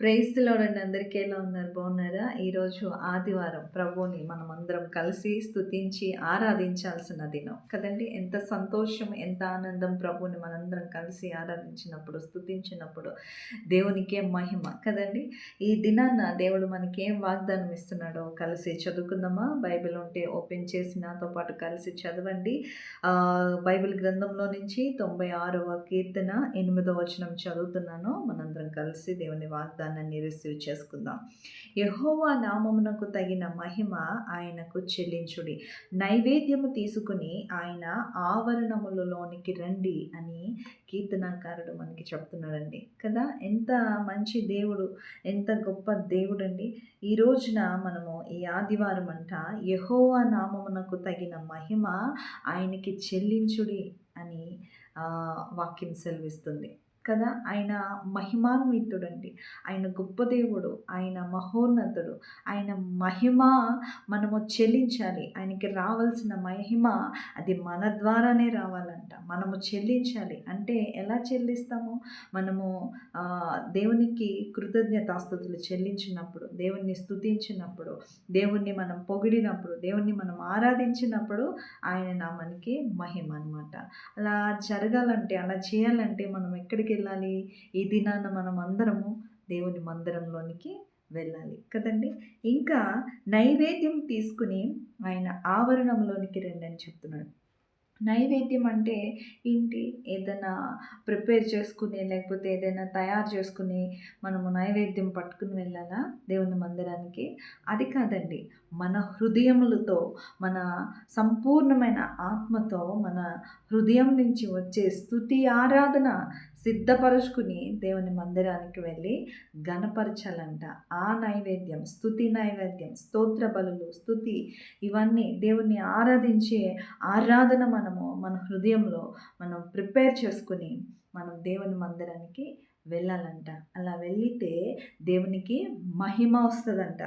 ప్రేస్తులోడండి అందరికీ ఎలా ఉన్నారు? బాగున్నారా? ఈరోజు ఆదివారం ప్రభువుని మనం అందరం కలిసి స్తుతించి ఆరాధించాల్సిన దినం. కదండి? ఎంత సంతోషం ఎంత ఆనందం ప్రభువుని మనందరం కలిసి ఆరాధించినప్పుడు స్తుతించినప్పుడు దేవునికే మహిమ కదండి? ఈ దినాన్న దేవుడు మనకి ఏం వాగ్దానం ఇస్తున్నాడో కలిసి చదువుకుందామా? బైబిల్ ఉంటే ఓపెన్ చేసి నాతో పాటు కలిసి చదవండి. బైబిల్ గ్రంథంలో నుంచి తొంభై ఆరవ కీర్తన ఎనిమిదవ వచనం చదువుతున్నాను. మనందరం కలిసి దేవుని వాగ్దానం వాగ్దానాన్ని రిసీవ్ చేసుకుందాం. యహోవా నామమునకు తగిన మహిమ ఆయనకు చెల్లించుడి. నైవేద్యము తీసుకుని ఆయన ఆవరణములలోనికి రండి అని కీర్తనాకారుడు మనకి చెప్తున్నాడండి. కదా? ఎంత మంచి దేవుడు ఎంత గొప్ప దేవుడు అండి ఈ రోజున మనము ఈ ఆదివారం అంట యహోవా నామమునకు తగిన మహిమ ఆయనకి చెల్లించుడి అని వాక్యం సెలవిస్తుంది. కదా? ఆయన మహిమాన్వితుడండి. ఆయన గొప్ప దేవుడు ఆయన మహోన్నతుడు. ఆయన మహిమ మనము చెల్లించాలి. ఆయనకి రావాల్సిన మహిమ అది మన ద్వారానే రావాలంట. మనము చెల్లించాలి. అంటే ఎలా చెల్లిస్తాము? మనము దేవునికి కృతజ్ఞతాస్థుతులు చెల్లించినప్పుడు దేవుణ్ణి స్తుతించినప్పుడు దేవుణ్ణి మనం పొగిడినప్పుడు దేవుణ్ణి మనం ఆరాధించినప్పుడు ఆయన నా మనకి మహిమ అనమాట అలా జరగాలంటే అలా చేయాలంటే మనం ఎక్కడికి వెళ్ళాలి. ఈ దినాన మనం అందరము దేవుని మందిరంలోనికి వెళ్ళాలి కదండి. ఇంకా నైవేద్యం తీసుకుని ఆయన ఆవరణంలోనికి రండి అని చెప్తున్నాడు. నైవేద్యం అంటే ఏంటి? ఏదైనా ప్రిపేర్ చేసుకుని లేకపోతే ఏదైనా తయారు చేసుకుని మనము నైవేద్యం పట్టుకుని వెళ్ళాలా దేవుని మందిరానికి? అది కాదండి. మన హృదయములతో మన సంపూర్ణమైన ఆత్మతో మన హృదయం నుంచి వచ్చే స్థుతి ఆరాధన సిద్ధపరుచుకుని దేవుని మందిరానికి వెళ్ళి గణపరచాలంట ఆ నైవేద్యం స్థుతి నైవేద్యం స్తోత్ర బలులు స్థుతి ఇవన్నీ దేవుణ్ణి ఆరాధించే ఆరాధన మనము మన హృదయంలో మనం ప్రిపేర్ చేసుకుని మనం దేవుని మందిరానికి వెళ్ళాలంట. అలా వెళ్ళితే దేవునికి మహిమ వస్తుందంట.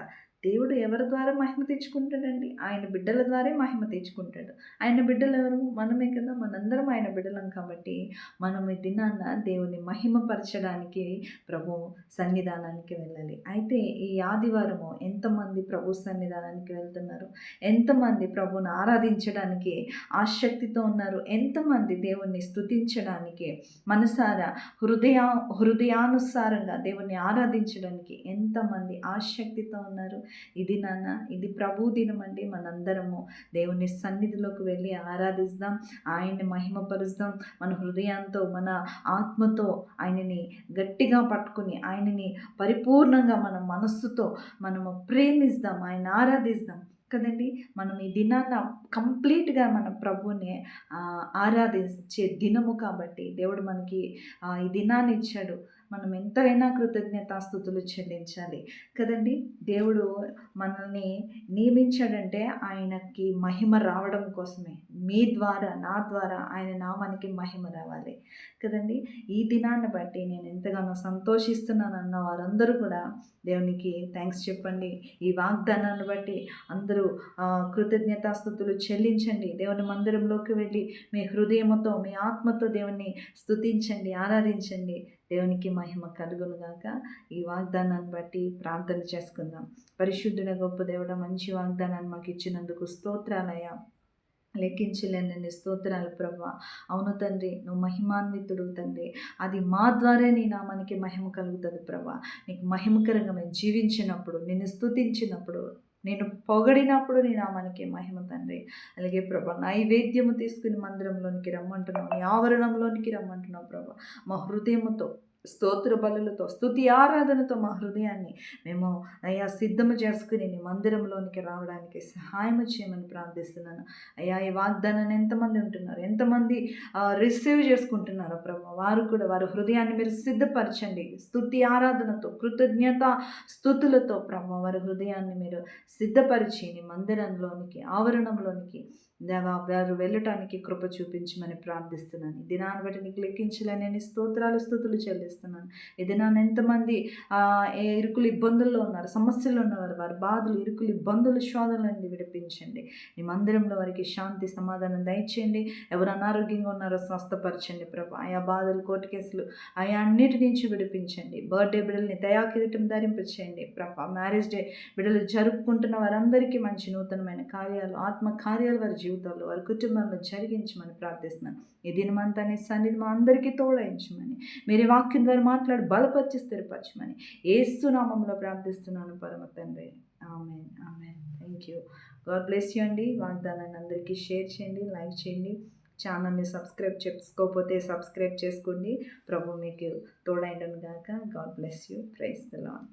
దేవుడు ఎవరి ద్వారా మహిమ తెచ్చుకుంటాడండి? ఆయన బిడ్డల ద్వారా మహిమ తెచ్చుకుంటాడు. ఆయన బిడ్డలు ఎవరు? మనమే కదా. మనందరం ఆయన బిడ్డలం కాబట్టి మనం ఈ దినాన్న దేవుని మహిమపరచడానికి ప్రభు సన్నిధానానికి వెళ్ళాలి. అయితే ఈ ఆదివారము ఎంతమంది ప్రభు సన్నిధానానికి వెళ్తున్నారు? ఎంతమంది ప్రభుని ఆరాధించడానికి ఆసక్తితో ఉన్నారు? ఎంతమంది దేవుణ్ణి స్థుతించడానికి మనసారా హృదయ హృదయానుసారంగా దేవుణ్ణి ఆరాధించడానికి ఎంతమంది ఆసక్తితో ఉన్నారు? ఇది నాన్న ఇది ప్రభు దినం అండి మనందరము. దేవుని సన్నిధిలోకి వెళ్ళి ఆరాధిస్తాం ఆయన్ని మహిమపరుస్తాం. మన హృదయంతో మన ఆత్మతో ఆయనని గట్టిగా పట్టుకుని ఆయనని పరిపూర్ణంగా మన మనస్సుతో మనము ప్రేమిస్తాం ఆయన ఆరాధిస్తాం. కదండి? మనం ఈ దినాన్న కంప్లీట్గా మన ప్రభుని ఆరాధించే దినము కాబట్టి దేవుడు మనకి ఈ దినాన్ని ఇచ్చాడు. మనం ఎంతైనా కృతజ్ఞతాస్థుతులు చెల్లించాలి. కదండి? దేవుడు మనల్ని నియమించాడంటే ఆయనకి మహిమ రావడం కోసమే. మీ ద్వారా నా ద్వారా ఆయన నామానికి మహిమ రావాలి. కదండి? ఈ దినాన్ని బట్టి నేను ఎంతగానో సంతోషిస్తున్నాను అన్న వారందరూ కూడా దేవునికి థ్యాంక్స్ చెప్పండి. ఈ వాగ్దానాన్ని బట్టి అందరూ కృతజ్ఞతాస్థుతులు చెల్లించండి. దేవుని మందిరంలోకి వెళ్ళి మీ హృదయంతో మీ ఆత్మతో దేవుని స్తుతించండి ఆరాధించండి. దేవునికి మహిమ కలుగునుగాక ఈ వాగ్దానాన్ని బట్టి ప్రార్థన చేసుకుందాం. పరిశుద్ధుడ గొప్ప దేవుడ మంచి వాగ్దానాన్ని మాకు ఇచ్చినందుకు స్తోత్రాలయ లెక్కించలేనండి స్తోత్రాలు ప్రభా. అవును తండ్రి నువ్వు మహిమాన్వితుడు తండ్రి. అది మా ద్వారా నీ నామానికి మహిమ కలుగుతుంది ప్రభా. నీకు మహిమకరంగా మేము జీవించినప్పుడు నిన్ను స్తుతించినప్పుడు నేను పొగడినప్పుడు నీ నామానికి మహిమ తండ్రి. అలాగే ప్రభా నైవేద్యము తీసుకుని మందిరంలోనికి రమ్మంటున్నావు నీ ఆవరణంలోనికి రమ్మంటున్నావు ప్రభా. మా హృదయముతో స్తోత్ర బలులతో స్థుతి ఆరాధనతో మా హృదయాన్ని మేము అయ్యా సిద్ధము చేసుకుని నీ మందిరంలోనికి రావడానికి సహాయం చేయమని ప్రార్థిస్తున్నాను. అయ్యా ఈ వాగ్దానాన్ని ఎంతమంది ఉంటున్నారు? ఎంతమంది రిసీవ్ చేసుకుంటున్నారో ప్రభు వారు కూడా వారి హృదయాన్ని మీరు సిద్ధపరచండి. స్థుతి ఆరాధనతో కృతజ్ఞత స్థుతులతో ప్రభు వారి హృదయాన్ని మీరు సిద్ధపరిచి నీ మందిరంలోనికి ఆవరణంలోనికి దేవా వారు వెళ్ళటానికి కృప చూపించమని ప్రార్థిస్తున్నాను. ఈ దినాన్ని బట్టి నీకు లెక్కించలేని స్తోత్రాలు స్థుతులు చెల్లిస్తున్నాను. ఈ దినాన్ని ఎంతమంది ఏ ఇరుకులు ఇబ్బందుల్లో ఉన్నారు సమస్యలు ఉన్నవారు వారి బాధలు ఇరుకులు ఇబ్బందులు శోధనలన్నీ విడిపించండి. నీ మందిరంలో వారికి శాంతి సమాధానం దయచేయండి. ఎవరు అనారోగ్యంగా ఉన్నారో స్వస్థపరచండి ప్రభు. ఆయా బాధలు కోర్టు కేసులు ఆయా అన్నిటి నుంచి విడిపించండి. బర్త్డే బిడ్డల్ని దయా కిరీటం ధరింపచేయండి ప్రభ. మ్యారేజ్ డే బిడ్డలు జరుపుకుంటున్న వారందరికీ మంచి నూతనమైన కార్యాలు ఆత్మ కార్యాలు వారి జీవితాల్లో వారి కుటుంబంలో జరిగించమని ప్రార్థిస్తున్నాను ఈ దినమంతా నీ సన్నిధి మా అందరికీ తోడయించమని మీరు వాక్యం ద్వారా మాట్లాడి బలపరిచి స్థిరపరచమని ఏసునామంలో ప్రార్థిస్తున్నాను పరమ తండ్రి. ఆమె ఆమె thank you God bless you అండి. వాగ్దానాన్ని అందరికీ షేర్ చేయండి లైక్ చేయండి. ఛానల్ని సబ్స్క్రైబ్ చేసుకోకపోతే సబ్స్క్రైబ్ చేసుకోండి. ప్రభు మీకు తోడైండను గాక. God bless you praise the lord